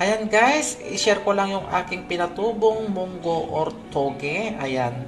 Ayan guys, i-share ko lang yung aking pinatubong munggo or toge. Ayan.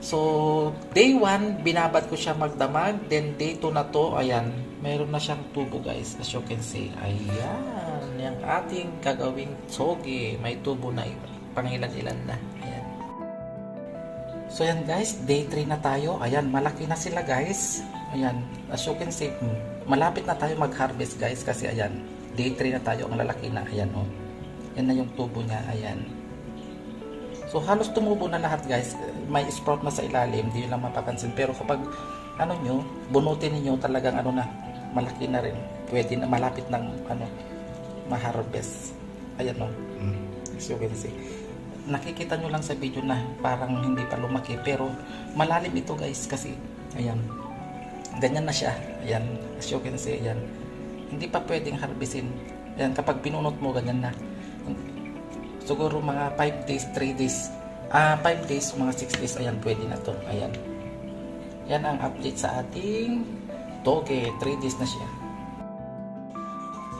So, day 1, binabad ko siya magdamag. Then, day 2 na to, ayan, meron na siyang tubo guys, as you can see. Ayan, yung ating gagawing toge. May tubo na pangilan-ilan na. Ayan. So, ayan guys, day 3 na tayo. Ayan, malaki na sila guys. Ayan, as you can see, malapit na tayo mag-harvest guys kasi ayan, day 3 na tayo, ang lalaki na. Ayan, oh. Yan na yung tubo niya, ayan. So halos tumubo na lahat guys. May sprout na sa ilalim, hindi lang mapapansin. Pero kapag ano nyo, bunutin niyo talagang ano na, malaki na rin. Pwede na, malapit ng ano, ma-harvest. Ayan o. As you can see. Nakikita nyo lang sa video na parang hindi pa lumaki. Pero malalim ito guys kasi, ayan. Ganyan na siya. Ayan. As you can see, ayan. Hindi pa pwedeng harvestin. Ayan, kapag pinunot mo, ganyan na siguro mga 5 days, 3 days, ah 5 days, mga 6 days, ayan, pwede na to. Ayan. Yan ang update sa ating toge. 3 days na siya.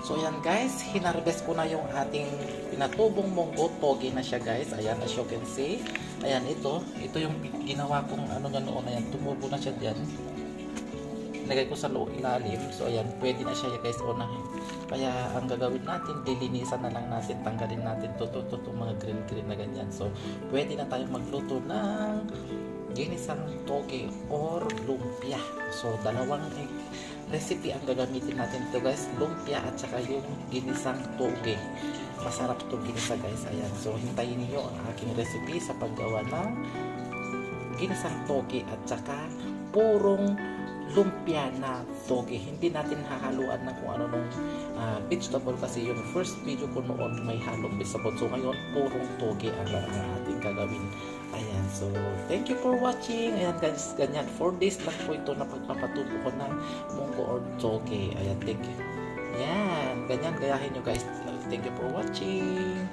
So ayan guys, hinarvest ko na yung ating pinatubong munggo. Toge na siya guys. Ayan, as you can see. Ayan, ito. Ito yung ginawa kong ano nga noon. Ayan, tumubo na siya dyan. Nilagay ko sa loob ilalim. So ayan, pwede na siya guys unahin. Kaya ang gagawin natin, dilinisan na lang natin, tanggalin natin to, to mga green green na ganyan. So pwede na tayong magluto ng ginisang toge or lumpia. So dalawang recipe ang gagamitin natin to guys, lumpia at saka yung ginisang toge. Masarap to ginisa guys. Ayan. So hintayin niyo ang aking recipe sa paggawa ng ginisang toge at saka purong lumpia na toge. Hindi natin hahaluan ng kung ano nung ah, vegetable kasi yung first video ko noon may halong vegetable. So ngayon, purong toge ang ang ating gagawin. Ayan, so thank you for watching. Ayan guys, ganyan. 4 days lang po ito na pagpapatubo ko ng munggo or toge. Ayan, thank you. Ayan, ganyan gayahin nyo guys. Thank you for watching.